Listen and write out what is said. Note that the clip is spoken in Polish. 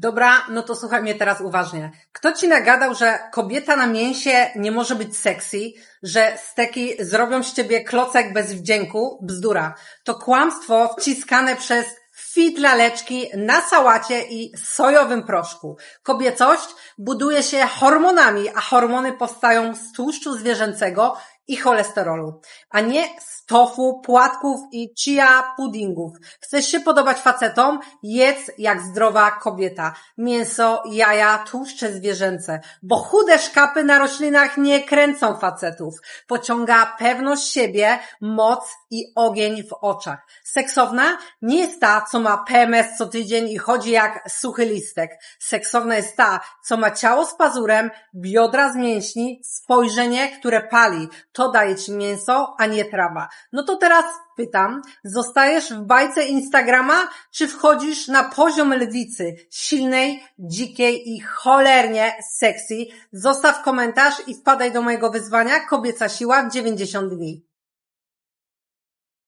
Dobra, no to słuchaj mnie teraz uważnie. Kto ci nagadał, że kobieta na mięsie nie może być sexy, że steki zrobią z ciebie klocek bez wdzięku? Bzdura. To kłamstwo wciskane przez fit laleczki na sałacie i sojowym proszku. Kobiecość buduje się hormonami, a hormony powstają z tłuszczu zwierzęcego i cholesterolu, a nie z tofu, płatków i chia puddingów. Chcesz się podobać facetom? Jedz jak zdrowa kobieta. Mięso, jaja, tłuszcze zwierzęce, bo chude szkapy na roślinach nie kręcą facetów. Pociąga pewność siebie, moc i ogień w oczach. Seksowna nie jest ta, co ma PMS co tydzień i chodzi jak suchy listek. Seksowna jest ta, co ma ciało z pazurem, biodra z mięśni, spojrzenie, które pali. To daje ci mięso, a nie trawa. No to teraz pytam, zostajesz w bajce Instagrama, czy wchodzisz na poziom lwicy, silnej, dzikiej i cholernie sexy? Zostaw komentarz i wpadaj do mojego wyzwania Kobieca Siła w 90 dni.